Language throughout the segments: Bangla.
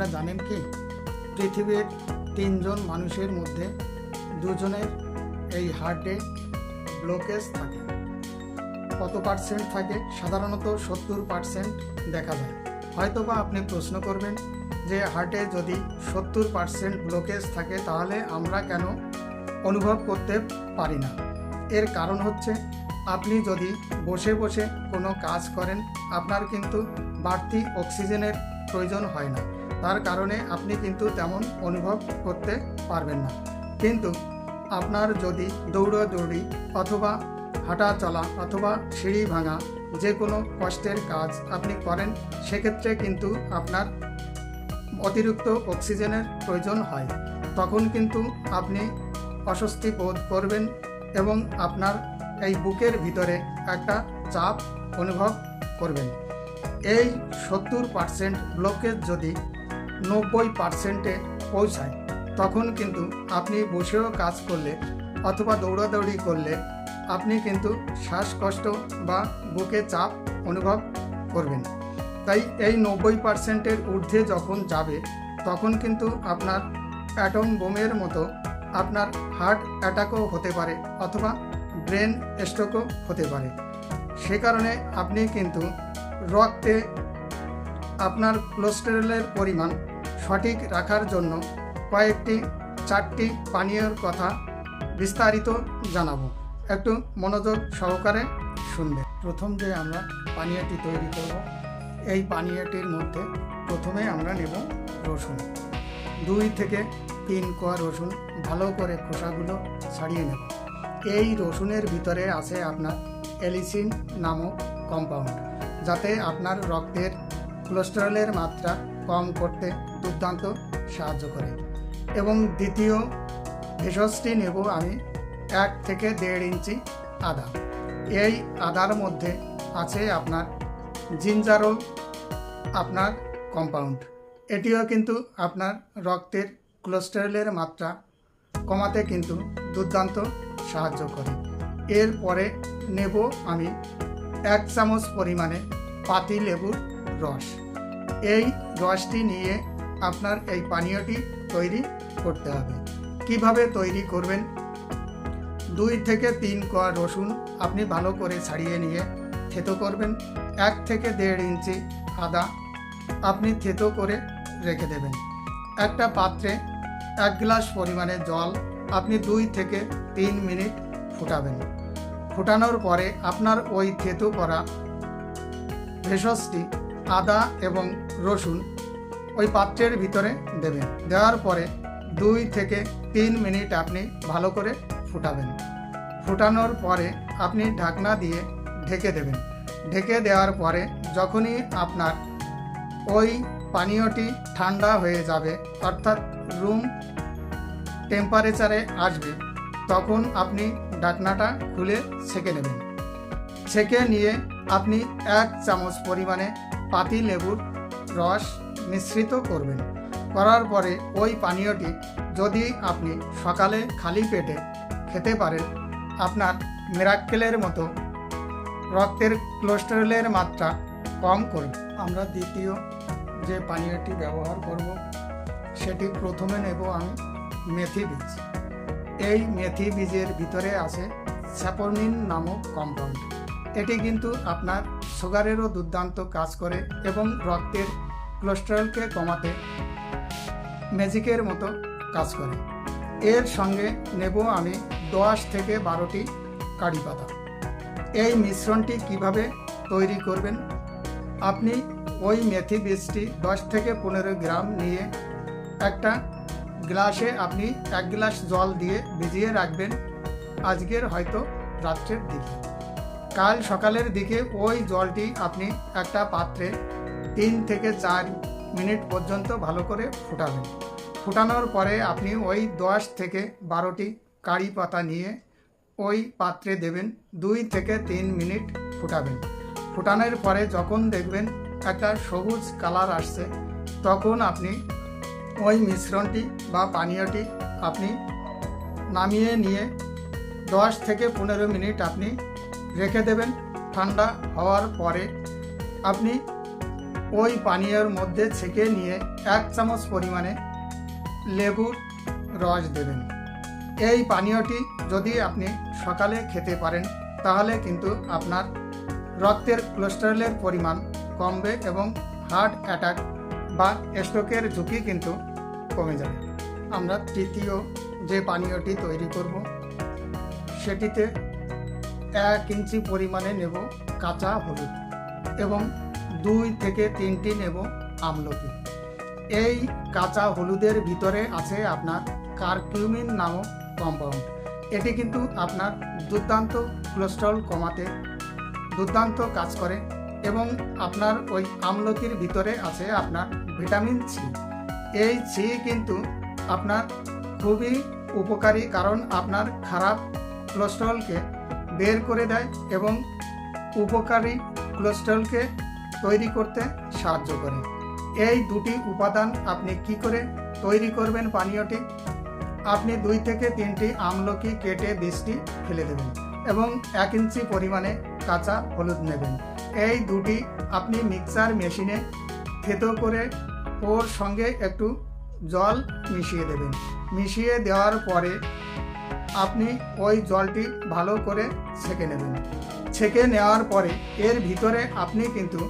বন্ধুরা জানেন কি? পৃথিবীর তিনজন মানুষের মধ্যে দুজনের এই হার্টে ব্লকেজ থাকে। কত পার্সেন্ট থাকে? সাধারণত সত্তর পার্সেন্ট দেখা যায়। হয়তোবা আপনি প্রশ্ন করবেন যে হার্টে যদি সত্তর পার্সেন্ট ব্লকেজ থাকে, তাহলে আমরা কেন অনুভব করতে পারি না? এর কারণ হচ্ছে, আপনি যদি বসে বসে কোনো কাজ করেন, আপনার কিন্তু বাড়তি অক্সিজেনের প্রয়োজন হয় না। তার কারণে আপনি কিন্তু তেমন অনুভব করতে পারবেন না। কিন্তু আপনার যদি দৌড়াদৌড়ি অথবা হাঁটা চলা অথবা সিঁড়ি ভাঙা যে কোনো কষ্টের কাজ আপনি করেন, সেক্ষেত্রে কিন্তু আপনার অতিরিক্ত অক্সিজেনের প্রয়োজন হয়। তখন কিন্তু আপনি অস্বস্তি বোধ করবেন এবং আপনার এই বুকের ভিতরে একটা চাপ অনুভব করবেন। এই সত্তর পার্সেন্ট ব্লকেজ যদি নব্বই পার্সেন্টে পৌঁছায়। তখন কিন্তু আপনি বসেও কাজ করলে অথবা দৌড়াদৌড়ি করলে আপনি কিন্তু শ্বাসকষ্ট বা বুকে চাপ অনুভব করবেন। তাই এই নব্বই পার্সেন্টের ঊর্ধ্বে যখন যাবে, তখন কিন্তু আপনার অ্যাটম বোমের মতো আপনার হার্ট অ্যাটাকও হতে পারে অথবা ব্রেন স্ট্রোকও হতে পারে। সে কারণে আপনি কিন্তু রক্তে আপনার কোলেস্টেরলের পরিমাণ সঠিক রাখার জন্য কয়েকটি, চারটি পানীয়র কথা বিস্তারিত জানাব। একটু মনোযোগ সহকারে শুনবে। প্রথম যে আমরা পানীয়টি তৈরি করব, এই পানীয়টির মধ্যে প্রথমে আমরা নেব রসুন। দুই থেকে তিন কোয়া রসুন ভালো করে খোসাগুলো ছাড়িয়ে নেব। এই রসুনের ভিতরে আছে আপনার এলিসিন নামক কম্পাউন্ড যাতে আপনার রক্তের কোলেস্টেরলের মাত্রা কম করতে দুর্দান্ত সাহায্য করে। এবং দ্বিতীয় ভেষজটি নেব আমি এক থেকে দেড় ইঞ্চি আদা। এই আদার মধ্যে আছে আপনার জিঞ্জারল, আপনার কম্পাউন্ড। এটিও কিন্তু আপনার রক্তের কোলেস্টেরলের মাত্রা কমাতে কিন্তু দুর্দান্ত সাহায্য করে। এরপরে নেব আমি এক চামচ পরিমাণে পাতি লেবুর রস। এই রসটি নিয়ে আপনার এই পানীয়টি তৈরি করতে হবে। কীভাবে তৈরি করবেন? দুই থেকে তিন কোয়া রসুন আপনি ভালো করে ছাড়িয়ে নিয়ে থেতো করবেন। এক থেকে দেড় ইঞ্চি আদা আপনি থেতো করে রেখে দেবেন। একটা পাত্রে এক গ্লাস পরিমাণে জল আপনি দুই থেকে তিন মিনিট ফুটাবেন। ফুটানোর পরে আপনার ওই থেতো করা ভেষজটি আদা এবং রসুন ওই পাত্রের ভিতরে দেবেন। দেওয়ার পরে দুই থেকে তিন মিনিট আপনি ভালো করে ফুটাবেন। ফুটানোর পরে আপনি ঢাকনা দিয়ে ঢেকে দেবেন। ঢেকে দেওয়ার পরে যখনই আপনার ওই পানীয়টি ঠান্ডা হয়ে যাবে, অর্থাৎ রুম টেম্পারেচারে আসবে, তখন আপনি ঢাকনাটা খুলে ছেঁকে নেবেন। ছেঁকে নিয়ে আপনি এক চামচ পরিমাণে পাতি লেবুর রস মিশ্রিত করবেন। করার পরে ওই পানীয়টি যদি আপনি সকালে খালি পেটে খেতে পারেন, আপনার মেরাক্কেলের মতো রক্তের কোলেস্টেরলের মাত্রা কম করবে। আমরা দ্বিতীয় যে পানীয়টি ব্যবহার করব, সেটি প্রথমে নেব আমি মেথি বীজ। এই মেথি বীজের ভিতরে আছে স্যাপোনিন নামক কম্পাউন্ড এটি কিন্তু আপনার সুগারেরও দুর্দান্ত কাজ করে এবং রক্তের কোলেস্টেরলকে কমাতে ম্যাজিকের মতো কাজ করে। এর সঙ্গে নেব আমি দশ থেকে বারোটি কারি পাতা। এই মিশ্রণটি কীভাবে তৈরি করবেন? আপনি ওই মেথি বীজটি দশ থেকে পনেরো গ্রাম নিয়ে একটা গ্লাসে আপনি এক গ্লাস জল দিয়ে ভিজিয়ে রাখবেন। আজকের হয়তো রাত্রের দিকে। কাল সকালের দিকে ওই জলটি আপনি একটা পাত্রে তিন থেকে চার মিনিট পর্যন্ত ভালো করে ফুটাবেন। ফুটানোর পরে আপনি ওই দশ থেকে বারোটি কারি পাতা নিয়ে ওই পাত্রে দেবেন, দুই থেকে তিন মিনিট ফুটাবেন। ফুটানোর পরে যখন দেখবেন একটা সবুজ কালার আসছে, তখন আপনি ওই মিশ্রণটি বা পানীয়টি আপনি নামিয়ে নিয়ে দশ থেকে পনেরো মিনিট আপনি রেখে দেবেন। ঠান্ডা হওয়ার পরে আপনি ওই পানীয়ের মধ্যে ছেঁকে নিয়ে এক চামচ পরিমাণে লেবুর রস দেবেন। এই পানীয়টি যদি আপনি সকালে খেতে পারেন, তাহলে কিন্তু আপনার রক্তের কোলেস্টেরলের পরিমাণ কমবে এবং হার্ট অ্যাটাক বা স্ট্রোকের ঝুঁকি কিন্তু কমে যাবে। আমরা তৃতীয় যে পানীয়টি তৈরি করব, সেটিতে এক ইঞ্চি পরিমাণে নেব কাঁচা হলুদ এবং দুই থেকে তিনটি নেব আমলকি। এই কাঁচা হলুদের ভিতরে আছে আপনার কারকিউমিন নামক কম্পাউন্ড। এটি কিন্তু আপনার দুর্দান্ত কোলেস্ট্রল কমাতে দুর্দান্ত কাজ করে এবং আপনার ওই আমলকির ভিতরে আছে আপনার ভিটামিন সি। এই সি কিন্তু আপনার খুবই উপকারী কারণ আপনার খারাপ কোলেস্ট্রলকে বের করে দেয় এবং উপকারী কোলেস্ট্রলকে তৈরি করতে সাহায্য করে। এই দুটি উপাদান আপনি কি করে তৈরি করবেন পানীয়টি? আপনি দুই থেকে তিনটি আমলকি কেটে বীজটি ফেলে দেবেন এবং এক ইঞ্চি পরিমাণে কাঁচা হলুদ নেবেন। এই দুটি আপনি মিক্সার মেশিনে থেতো করে ওর সঙ্গে একটু জল মিশিয়ে দেবেন। মিশিয়ে দেওয়ার পরে আপনি ওই জলটি ভালো করে ছেঁকে নেবেন। ছেঁকে নেওয়ার পরে এর ভিতরে আপনি কিন্তু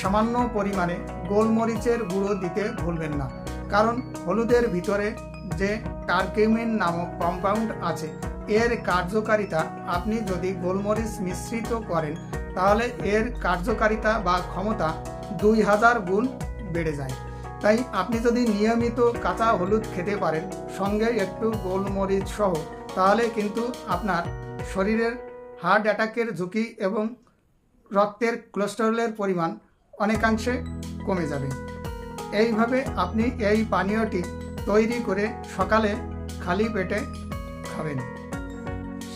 সামান্য পরিমাণে গোলমরিচের গুঁড়ো দিতে ভুলবেন না। কারণ হলুদের ভিতরে যে টার্কিউমিন নামক কম্পাউন্ড আছে, এর কার্যকারিতা আপনি যদি গোলমরিচ মিশ্রিত করেন, তাহলে এর কার্যকারিতা বা ক্ষমতা দুই হাজার গুণ বেড়ে যায়। তাই আপনি যদি নিয়মিত কাঁচা হলুদ খেতে পারেন, সঙ্গে একটু গোলমরিচ সহ, তাহলে কিন্তু আপনার শরীরের হার্ট অ্যাটাকের ঝুঁকি এবং রক্তের কোলেস্টেরলের পরিমাণ অনেকাংশে কমে যাবে। এইভাবে আপনি এই পানীয়টি তৈরি করে সকালে খালি পেটে খাবেন।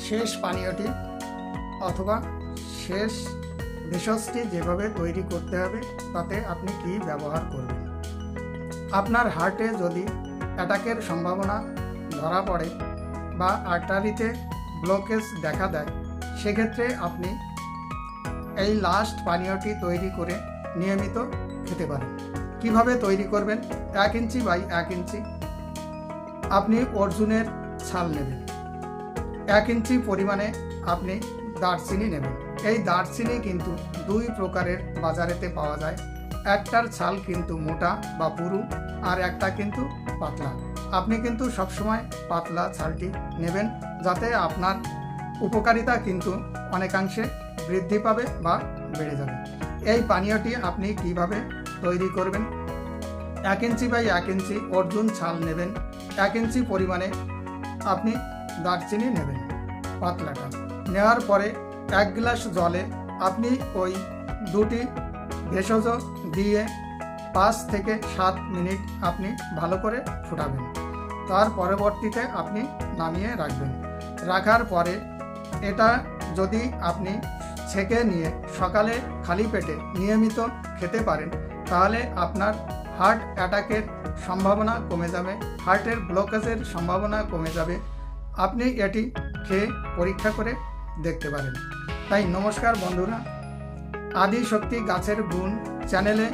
শেষ পানীয়টি অথবা শেষ ভেষজটি যেভাবে তৈরি করতে হবে, তাতে আপনি কি ব্যবহার করবেন? আপনার হার্টে যদি অ্যাটাকের সম্ভাবনা ধরা পড়ে বা আর্টারিতে ব্লকেজ দেখা দেয়, সেক্ষেত্রে আপনি এই লাস্ট পানীয়টি তৈরি করে নিয়মিত খেতে পারেন। কীভাবে তৈরি করবেন? এক ইঞ্চি বাই এক ইঞ্চি। আপনি অর্জুনের ছাল নেবেন। এক ইঞ্চি পরিমাণে আপনি দারচিনি নেবেন। এই দারচিনি কিন্তু দুই প্রকারের বাজারেতে পাওয়া যায়। একটার ছাল কিন্তু মোটা বা পুরু, আর একটা কিন্তু পাতলা। আপনি কিন্তু সবসময় পাতলা ছালটি নেবেন যাতে আপনার উপকারিতা কিন্তু অনেকাংশে বৃদ্ধি পাবে বা বেড়ে যাবে। এই পানীয়টি আপনি কীভাবে তৈরি করবেন? এক ইঞ্চি বাই এক ইঞ্চি অর্জুন ছাল নেবেন। এক ইঞ্চি পরিমাণে আপনি দারচিনি নেবেন পাতলাটা। নেওয়ার পরে এক গ্লাস জলে আপনি ওই দুটি ভেষজ দিয়ে পাঁচ থেকে সাত মিনিট আপনি ভালো করে ফুটাবেন। তার পরবর্তীতে আপনি নামিয়ে রাখবেন। রাখার পরে এটা যদি আপনি ছেঁকে নিয়ে সকালে খালি পেটে নিয়মিত খেতে পারেন, তাহলে আপনার হার্ট অ্যাটাকের সম্ভাবনা কমে যাবে, হার্টের ব্লকেজের সম্ভাবনা কমে যাবে। আপনি এটি খেয়ে পরীক্ষা করে দেখতে পারেন। তাই নমস্কার বন্ধুরা আদি শক্তি গাছের গুণ চ্যানেলে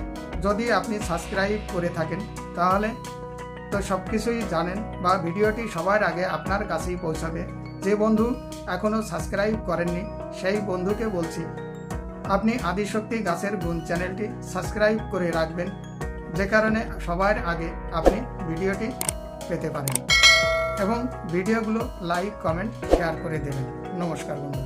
যদি আপনি সাবস্ক্রাইব করে থাকেন, তাহলে তো সব কিছুই জানেন বা ভিডিওটি সবার আগে আপনার কাছেই পৌঁছাবে। যে বন্ধু এখনও সাবস্ক্রাইব করেননি, সেই বন্ধুকে বলছি, আপনি আদিশক্তি গাছের গুণ চ্যানেলটি সাবস্ক্রাইব করে রাখবেন, যে কারণে সবার আগে আপনি ভিডিওটি পেতে পারেন। এবং ভিডিওগুলো লাইক কমেন্ট শেয়ার করে দেবেন। নমস্কার বন্ধু।